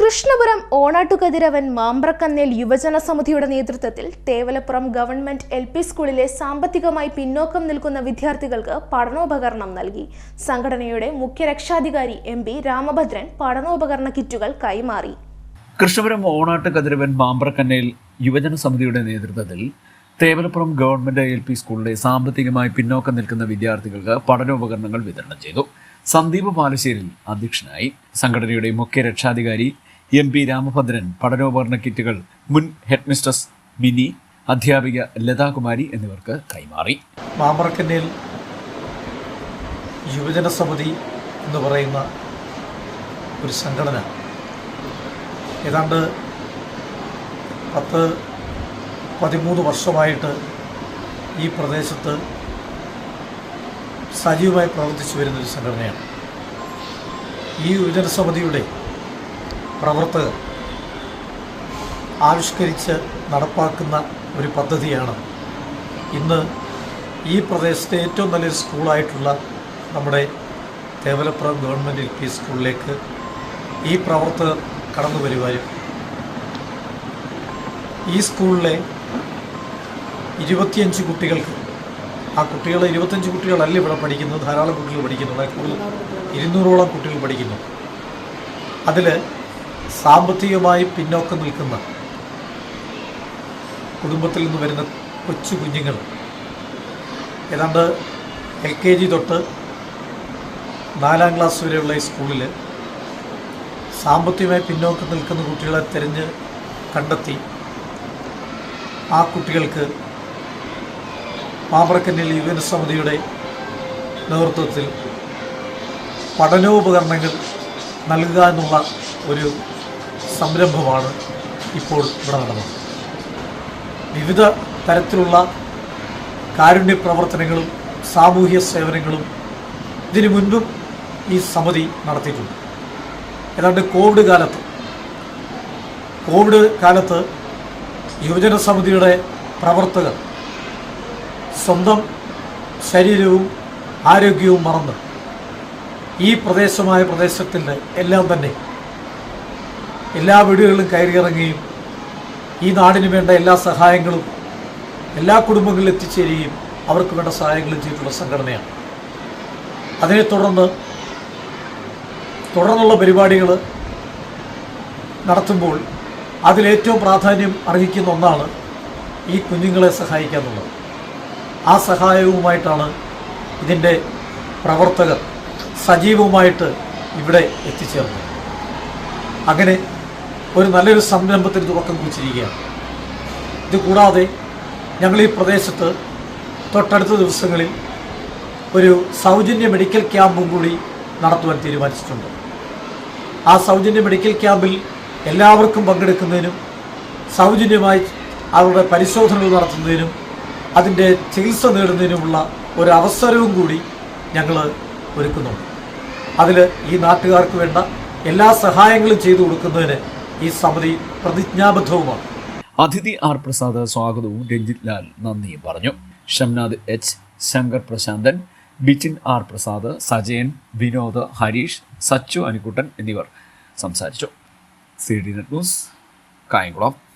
കൃഷ്ണപുരം ഓണാട്ടുകതിരവൻ മാമ്പ്രക്കന്നേൽ യുവജന സമിതിയുടെ നേതൃത്വത്തിൽ തേവലപ്പുറം ഗവൺമെന്റ് എൽ പി സ്കൂളിലെ സാമ്പത്തികമായി പിന്നോക്കം നിൽക്കുന്ന വിദ്യാർത്ഥികൾക്ക് പഠനോപകരണം നൽകി. സംഘടനയുടെ മുഖ്യ രക്ഷാധികാരി എം പി രാമഭദ്രൻ പഠനോപകരണ കിറ്റുകൾ കൈമാറി. കൃഷ്ണപുരം ഓണാട്ടുകതിരവൻ മാമ്പ്രക്കന്നേൽ യുവജന സമിതിയുടെ നേതൃത്വത്തിൽ തേവലപ്പുറം ഗവൺമെന്റ് എൽ പി സ്കൂളിലെ സാമ്പത്തികമായി പിന്നോക്കം നിൽക്കുന്ന വിദ്യാർത്ഥികൾക്ക് പഠനോപകരണങ്ങൾ വിതരണം ചെയ്തു. സന്ദീപ് പാലശ്ശേരിൽ അധ്യക്ഷനായി സംഘടനയുടെ മുഖ്യ രക്ഷാധികാരി എം പി രാമഭദ്രൻ പഠനോപകരണ കിറ്റുകൾ മുൻ ഹെഡ്മിസ്ട്രസ് മിനി അധ്യാപിക ലതാകുമാരി എന്നിവർക്ക് കൈമാറി. മാമ്പറക്കന്നിൽ യുവജന സമിതി എന്ന് പറയുന്ന ഒരു സംഘടന. ഏതാണ്ട് പത്ത് പതിമൂന്ന് വർഷമായിട്ട് ഈ പ്രദേശത്ത് സജീവമായി പ്രവർത്തിച്ചു വരുന്നൊരു സംഘടനയാണ്. ഈ യുവജന സമിതിയുടെ പ്രവർത്തകർ ആവിഷ്കരിച്ച് നടപ്പാക്കുന്ന ഒരു പദ്ധതിയാണ്. ഇന്ന് ഈ പ്രദേശത്തെ ഏറ്റവും നല്ലൊരു സ്കൂളായിട്ടുള്ള നമ്മുടെ തേവലപ്പുറം ഗവൺമെന്റ് എൽ പി സ്കൂളിലേക്ക് ഈ പ്രവർത്തകർ കടന്നു വരുവാനും ഈ സ്കൂളിലെ ഇരുപത്തിയഞ്ച് കുട്ടികൾക്ക് ആ കുട്ടികൾ ഇരുപത്തഞ്ച് കുട്ടികളല്ല ഇവിടെ പഠിക്കുന്നത്? ധാരാളം കുട്ടികൾ പഠിക്കുന്നുണ്ട് കൂടുതൽ ഇരുന്നൂറോളം കുട്ടികൾ പഠിക്കുന്നു. അതിൽ സാമ്പത്തികമായി പിന്നോക്കം നിൽക്കുന്ന കുടുംബത്തിൽ നിന്ന് വരുന്ന കൊച്ചു കുഞ്ഞുങ്ങൾ. ഏതാണ്ട് എൽ കെ ജി തൊട്ട് നാലാം ക്ലാസ് വരെയുള്ള ഈ സ്കൂളിൽ സാമ്പത്തികമായി പിന്നോക്കം നിൽക്കുന്ന കുട്ടികളെ തിരഞ്ഞ് കണ്ടെത്തി ആ കുട്ടികൾക്ക് മാമ്പ്രക്കന്നിൽ യുവന സമിതിയുടെ നേതൃത്വത്തിൽ പഠനോപകരണങ്ങൾ നൽകുക എന്നുള്ള ഒരു സംരംഭമാണ് ഇപ്പോൾ ഇവിടെ നടന്നത്. വിവിധ തരത്തിലുള്ള കാരുണ്യ പ്രവർത്തനങ്ങളും സാമൂഹ്യ സേവനങ്ങളും ഇതിനു മുൻപും ഈ സമിതി നടത്തിയിട്ടുണ്ട്. ഏതാണ്ട് കോവിഡ് കാലത്ത് കോവിഡ് കാലത്ത് യുവജന സമിതിയുടെ പ്രവർത്തകർ സ്വന്തം ശരീരവും ആരോഗ്യവും മറന്ന് ഈ പ്രദേശമായ പ്രദേശത്തിന്റെ എല്ലാം തന്നെ എല്ലാ വീടുകളിലും കയറിയിറങ്ങുകയും ഈ നാടിന് വേണ്ട എല്ലാ സഹായങ്ങളും എല്ലാ കുടുംബങ്ങളിലും എത്തിച്ചേരുകയും അവർക്ക് വേണ്ട സഹായങ്ങളും ചെയ്തിട്ടുള്ള സംഘടനയാണ്. അതിനെ തുടർന്ന് തുടർന്നുള്ള പരിപാടികൾ നടത്തുമ്പോൾ അതിലേറ്റവും പ്രാധാന്യം അർഹിക്കുന്ന ഒന്നാണ് ഈ കുഞ്ഞുങ്ങളെ സഹായിക്കുക എന്നുള്ളത്. ആ സഹായവുമായിട്ടാണ് ഇതിന്റെ പ്രവർത്തകർ സജീവമായിട്ട് ഇവിടെ എത്തിച്ചേർന്നത്. അങ്ങനെ ഒരു നല്ലൊരു സംരംഭത്തിന് തുടക്കം കുറിച്ചിരിക്കുകയാണ്. ഇത് കൂടാതെ ഞങ്ങൾ ഈ പ്രദേശത്ത് തൊട്ടടുത്ത ദിവസങ്ങളിൽ ഒരു സൗജന്യ മെഡിക്കൽ ക്യാമ്പും കൂടി നടത്തുവാൻ തീരുമാനിച്ചിട്ടുണ്ട്. ആ സൗജന്യ മെഡിക്കൽ ക്യാമ്പിൽ എല്ലാവർക്കും പങ്കെടുക്കുന്നതിനും സൗജന്യമായി അവരുടെ പരിശോധനകൾ നടത്തുന്നതിനും അതിന്റെ ചികിത്സ നേടുന്നതിനുമുള്ള ഒരു അവസരവും കൂടി ഞങ്ങൾ ഒരുക്കുന്നുണ്ട്. അതിൽ ഈ നാട്ടുകാർക്ക് വേണ്ട എല്ലാ സഹായങ്ങളും ചെയ്തു കൊടുക്കുന്നതിന് ഈ സമിതി പ്രതിജ്ഞാബദ്ധവുമാണ്. അതിഥി ആർ പ്രസാദ് സ്വാഗതവും. രഞ്ജിത് ലാൽ നന്ദിയും പറഞ്ഞു. ഷംനാഥ് എച്ച് ശങ്കർ പ്രശാന്തൻ ബിറ്റിൻ ആർ പ്രസാദ് സജയൻ വിനോദ് ഹരീഷ് സച്ചു അനിക്കുട്ടൻ എന്നിവർ സംസാരിച്ചു. C D net news Kayamkulam.